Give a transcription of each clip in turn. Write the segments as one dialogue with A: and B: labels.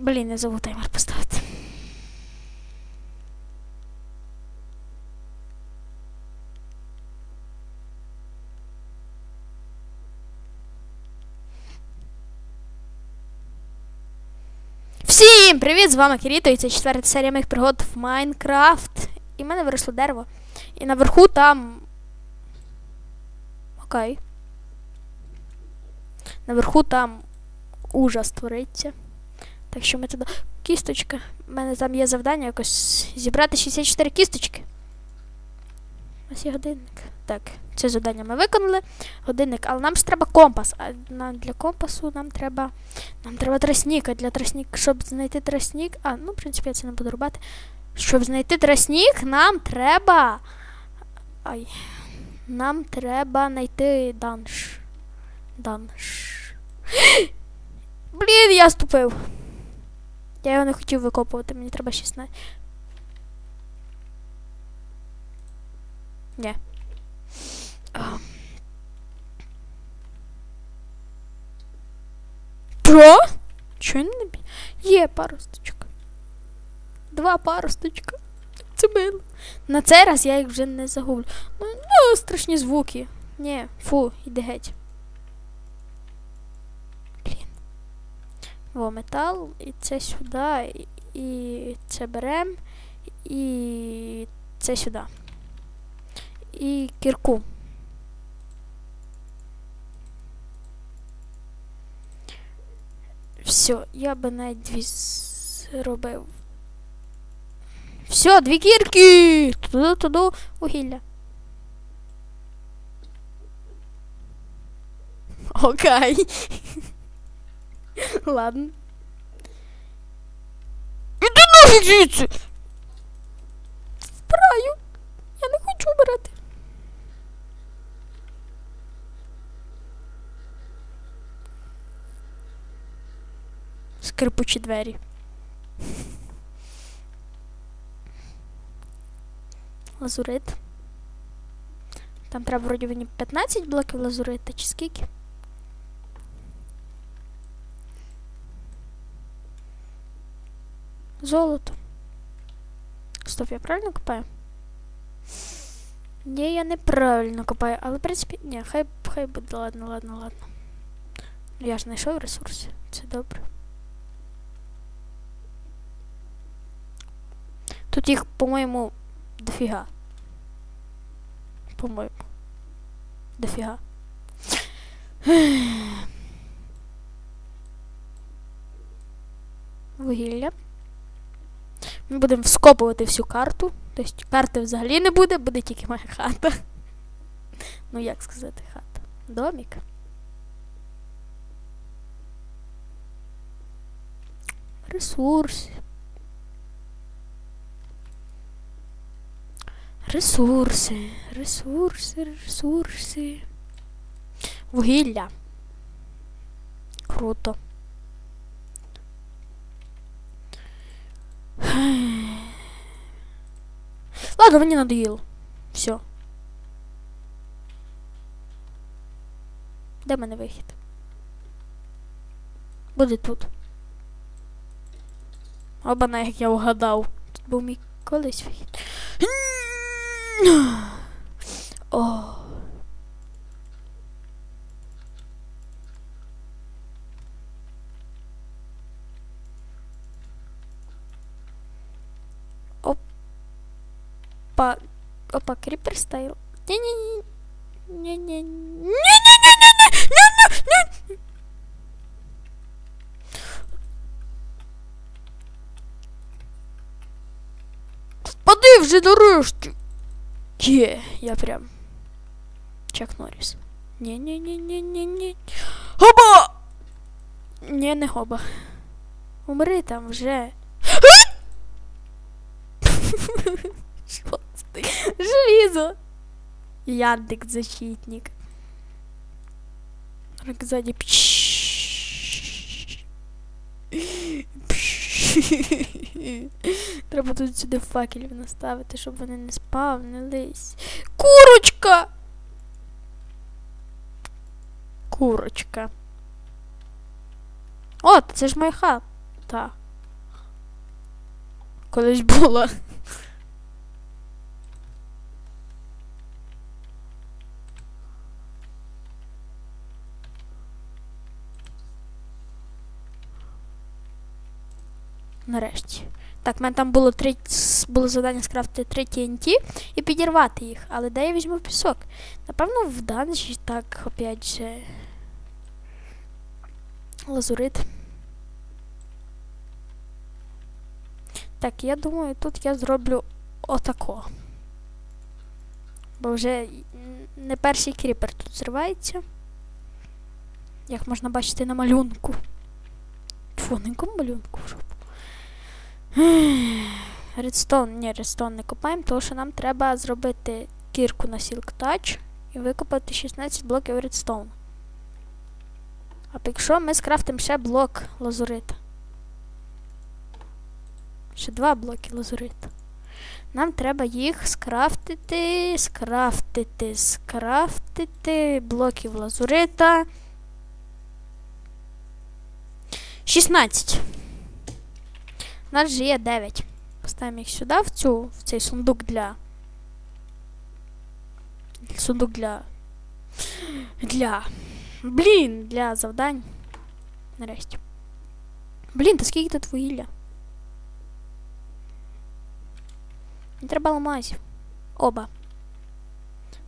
A: Блін, не забув таймер поставити. Всім привіт! З вами Кіріто, і це четверта серія моїх пригод в Майнкрафт. І в мене виросло дерево. І наверху там. Окей. Наверху там ужас твориться. Так що ми туди. Кісточка. У мене там є завдання якось зібрати 64 кісточки. Ось є годинник. Так, це завдання ми виконали. Годинник, але нам ж треба компас. А нам для компасу нам треба. Нам треба тростник, а для тростник, щоб знайти тростник. А, ну, в принципі, я це не буду робити. Щоб знайти тростник, нам треба. Ай. Нам треба знайти данж. Данж. Блін, я ступив. Я його не хотів викопувати, мені треба 16. Ні. Що? Чого не бі? Є паросточка. Два паросточка. Це мило. На цей раз я їх вже не загублю. Ну, ну страшні звуки. Ні, фу, іди геть. О, метал, і це сюди, і, це берем, і це сюди. І кірку. Все, я би навіть дві зробив. Все, дві кірки! Туди, туди вугілля. Окей. Ладно. Іди нафіг звідси! Вбираю. Я не хочу вбирати. Скрипучі двері. Лазурит. Там треба вроді мені 15 блоків лазурита, чи скільки? Золото. Стоп, я правильно копаю? Ні, я неправильно копаю, але в принципі, ні, хай хай буде, ладно, ладно, ладно. Я ж знайшов ресурси, це добре. Тут їх, по-моєму, дофіга. По-моєму. Дофіга. Вугілля. Ми будемо вскопувати всю карту. Тобто карти взагалі не буде, буде тільки моя хата. Ну, як сказати, хата. Домик. Ресурси. Ресурси, ресурси, ресурси. Вугілля. Круто. Ладно, мені надоїло. Все. Де мене вихід? Буде тут. Оба як я угадав. Тут був мій колись вихід. О. Опа. Опа, крипер стайл. Не-не-не. Не-не. Не-не-не-не-не-не-не-не. Впади вже нарешті. Є, я прям. Чак Норріс. Ні-ні-ні-ні-ні-ні. Хоба! Ні, не хоба. Умри там вже. Що це? Желізо. Яндик защитник. Так сзади. Треба тут сюди факелів наставити, щоб вони не спавнились. Курочка! Курочка. О, це ж моя хата. Колись була. Нарешті. Так, в мене там було три було завдання скрафтити три TNT і підірвати їх. Але де я візьму пісок? Напевно, в данжі так, опять же. Лазурит. Так, я думаю, тут я зроблю отако. Бо вже не перший кріпер тут зривається. Як можна бачити на малюнку. Фу, на якому малюнку в жопу. Редстоун, ні, редстоун не копаємо, тому що нам треба зробити кірку на Silk Touch і викопати 16 блоків редстоуну. А якщо ми скрафтимо ще блок лазурита. Ще два блоки лазурита. Нам треба їх скрафтити, скрафтити, скрафтити блоків лазурита. 16. Нас же є 9. Поставимо їх сюди, в, цю, в цей сундук для. Сундук для. Для. Блін, для завдань. Нарешті. Блін, та скільки тут вугілля? Не треба ламазів. Оба.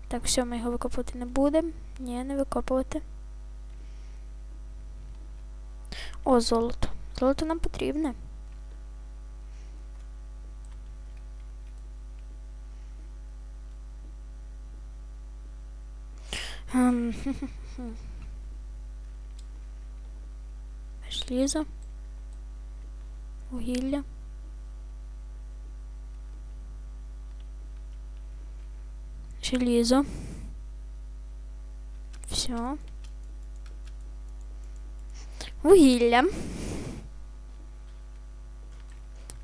A: Так, все, ми його викопувати не будемо. Ні, не викопувати. О, золото. Золото нам потрібне. Желізо. Вугілля. Желізо. Все. Вугілля.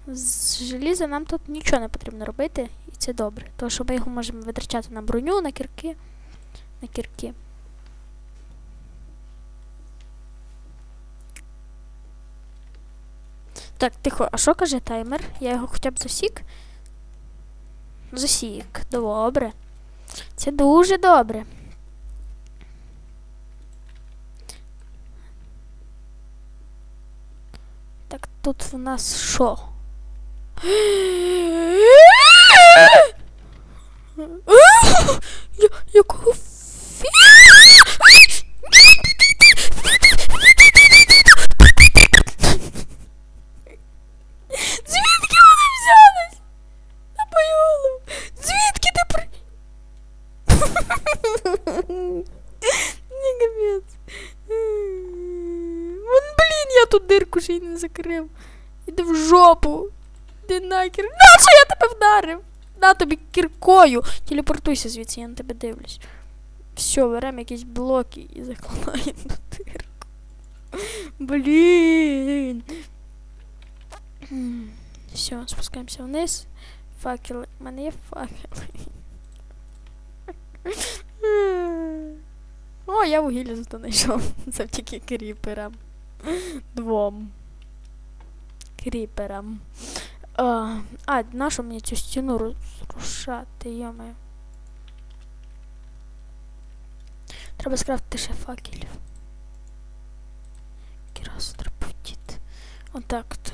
A: З желіза нам тут нічого не потрібно робити, і це добре. Тому що ми його можемо витрачати на броню, на кірки. На кірки. Так, тихо, а що каже таймер? Я його хоча б засік? Засік. Добре. Це дуже добре. Так, тут в нас що? Якого фі... Звідки вони взялись? На мою голову. Звідки ти при... Ні, капець. Вон, блін, я тут дирку ще й не закрив. Іди в жопу. Іди нахер. На що я тебе вдарив? На тобі кіркою. Телепортуйся звідси, я на тебе дивлюсь. Все, беремо якісь блоки і закладаємо ту дирку. Блін. Все, спускаємося вниз. Факели. У мене є факели. О, я вугілля зато знайшов. Завдяки кріперам. Двом. Кріперам. А, а нащо мені цю стіну розрушати, йоме. Треба скрафтити ще факелів. Кірасу треба вдіти. Отак от.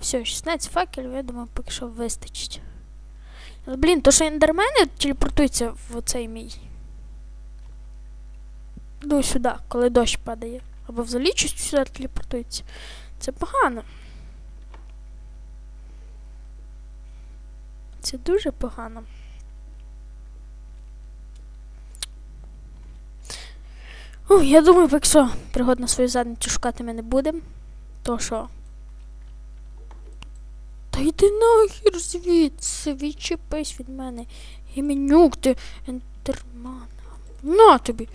A: Все, 16 факелів, я думаю, поки що вистачить. Блін, то що ендермени телепортуються в оцей мій. Ну, сюди, коли дощ падає. Або взагалі щось сюди телепортується. Це погано. Це дуже погано. О, я думаю, поки що пригод на свою задницю шукати ми не будемо. То що? Та йди нахер звідси, відчепись від мене. Гіменюк ти ендерман. На тобі.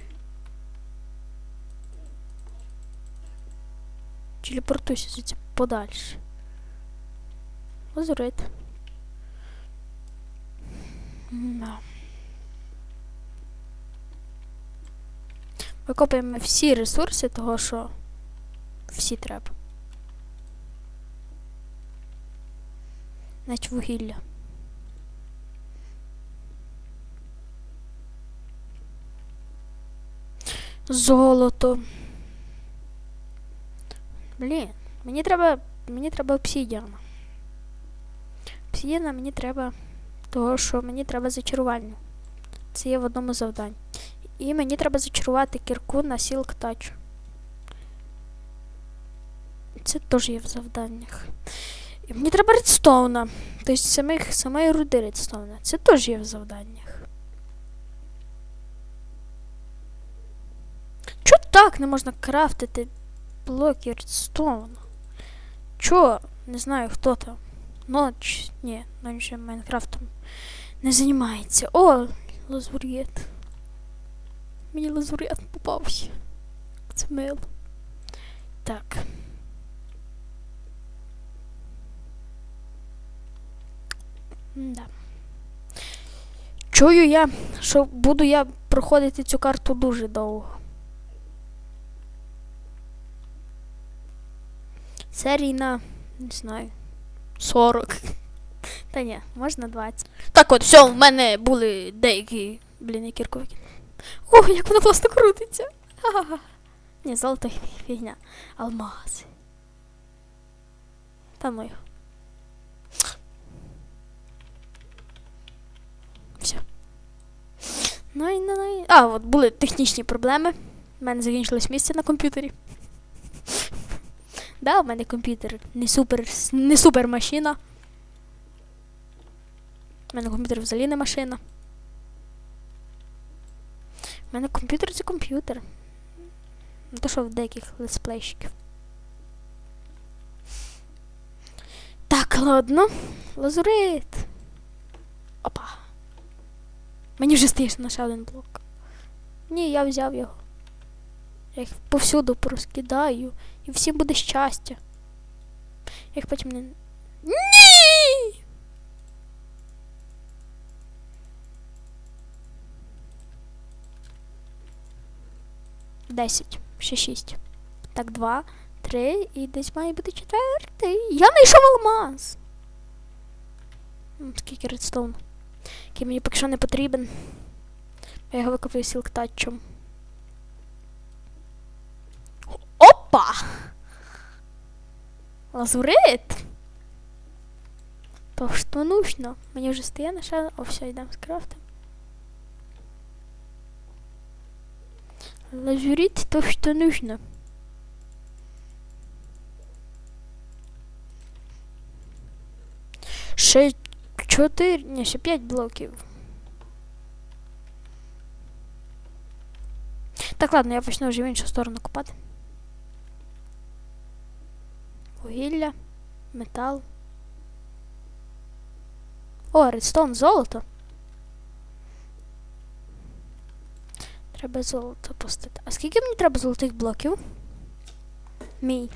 A: Телепортуйся звідси подальше. Озрит. Да. Викопаємо всі ресурси, того що всі треба. Значить вугілля. Золото. Блін, мені треба. Мені треба обсідіана. Обсідіана мені треба. Того, що мені треба зачарування. Це є в одному завданні. І мені треба зачарувати кірку на сілк тач. Це теж є в завданнях. І мені треба редстоуна. Тобто самих, самої руди редстоуна. Це теж є в завданнях. Чо так не можна крафтити блоки редстоуна? Чо? Не знаю, хто там. Ноч. Ні, ноч Майнкрафтом не займається. О, лазур'єт. Мені лазур'єт попався. Це мило. Так. Да. Чую я, що буду я проходити цю карту дуже довго. Серій не знаю, 40. Та ні, можна 20. Так от, все, в мене були деякі, блін, які кірковики. Ох, як воно просто крутиться. Ха-ха-ха. Ні, золото фігня. Алмази. Та ну його. Все. Ну і ну, і. А, от були технічні проблеми. У мене закінчилось місце на комп'ютері. Да, у мене комп'ютер не супер, не супер машина. У мене комп'ютер взагалі не машина. У мене комп'ютер це комп'ютер. Не то, що в деяких летсплейщиків. Так, ладно. Лазурит. Опа. Мені вже стаєш на ще один блок. Ні, я взяв його. Я їх повсюду порозкидаю. І всім буде щастя. Я потім не. Ні! Десять. Ще шість. Так, два, три і десь має бути четвертий. Я знайшов алмаз. Скільки редстоун. Який мені поки що не потрібен. Я його викопаю сілктачем. Опа! Лазурит! То что нужно? Мені вже стає на ще... О, все, йдемо з крафтом. Лазурит то, что нужно. Ще чотири, ні, ще п'ять блоків. Так, ладно, я почну вже в іншу сторону копати. Вугілля, метал. О, редстоун, золото. Треба золото пустити. А скільки мені треба золотих блоків? Мій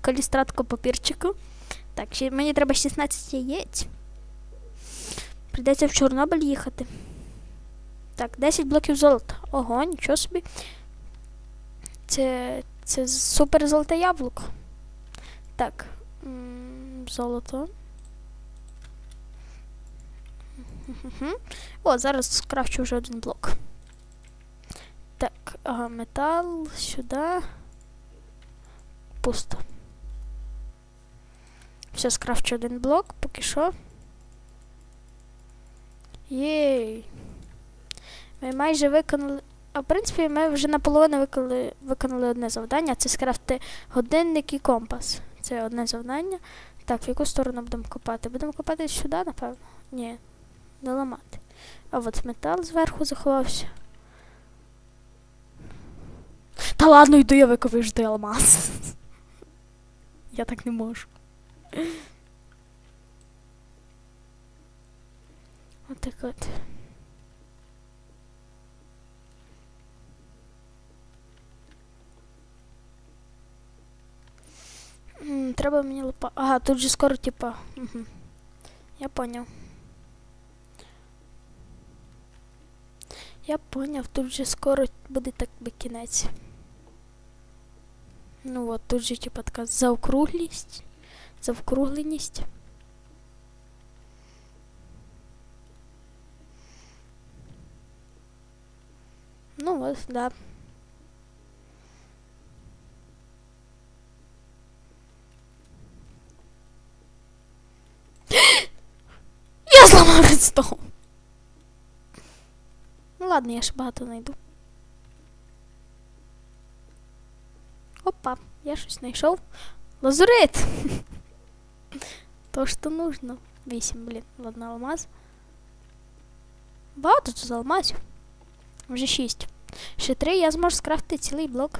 A: калістратко папірчику. Так, мені треба 16 яєць. Прийдеться в Чорнобиль їхати. Так, 10 блоків золота. Ого, нічого собі. Це. Це супер золоте яблуко. Так. Золото. О, зараз скрафчу вже один блок. Так, ага, метал сюди. Пусто. Все, скрафчу один блок, поки що. Єй. Ми майже виконали. А в принципі, ми вже наполовину виконали, виконали одне завдання. Це скрафти годинник і компас. Це одне завдання. Так, в яку сторону будемо копати? Будемо копати сюди, напевно? Ні, не ламати. А от метал зверху заховався. Та ладно, йду я викопаю жди алмаз. Я так не можу. Отак от. М, Треба мені лопа. Ага, тут же скоро, типа. Угу. Я поняв. Я поняв, тут же скоро буде так би кінець. Ну от, тут же типа така заокруглість. Завкругленість. Ну вот, да. зламав редстоун. Ну ладно, я ще багато знайду. Опа, я щось знайшов. Лазурит! То, що нужно. Вісім, блін, ладно, алмаз. Багато тут алмазів. Вже шість. Ще три я зможу скрафтити цілий блок.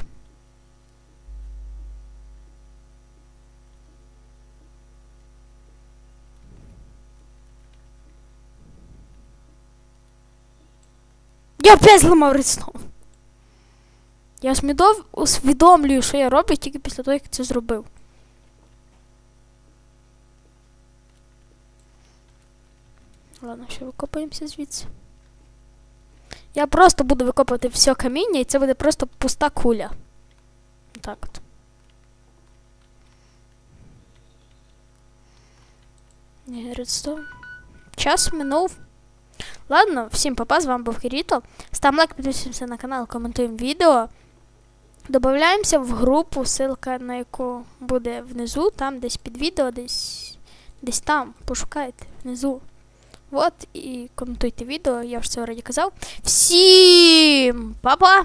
A: Я опять зламав редстоун. Я усвідом- усвідомлюю, що я роблю тільки після того, як це зробив. Ладно, ще викопаємося звідси. Я просто буду викопувати все каміння, і це буде просто пуста куля. Так от. Редстоун. Час минув. Ладно, всім папа, з вами був Кирито. Ставимо лайк, підписуємося на канал, коментуємо відео. Добавляємося в групу, ссылка на яку буде внизу, там десь під відео, десь, десь там. Пошукайте внизу. Вот, і коментуйте відео, я вже це вроді казав. Всім па-па!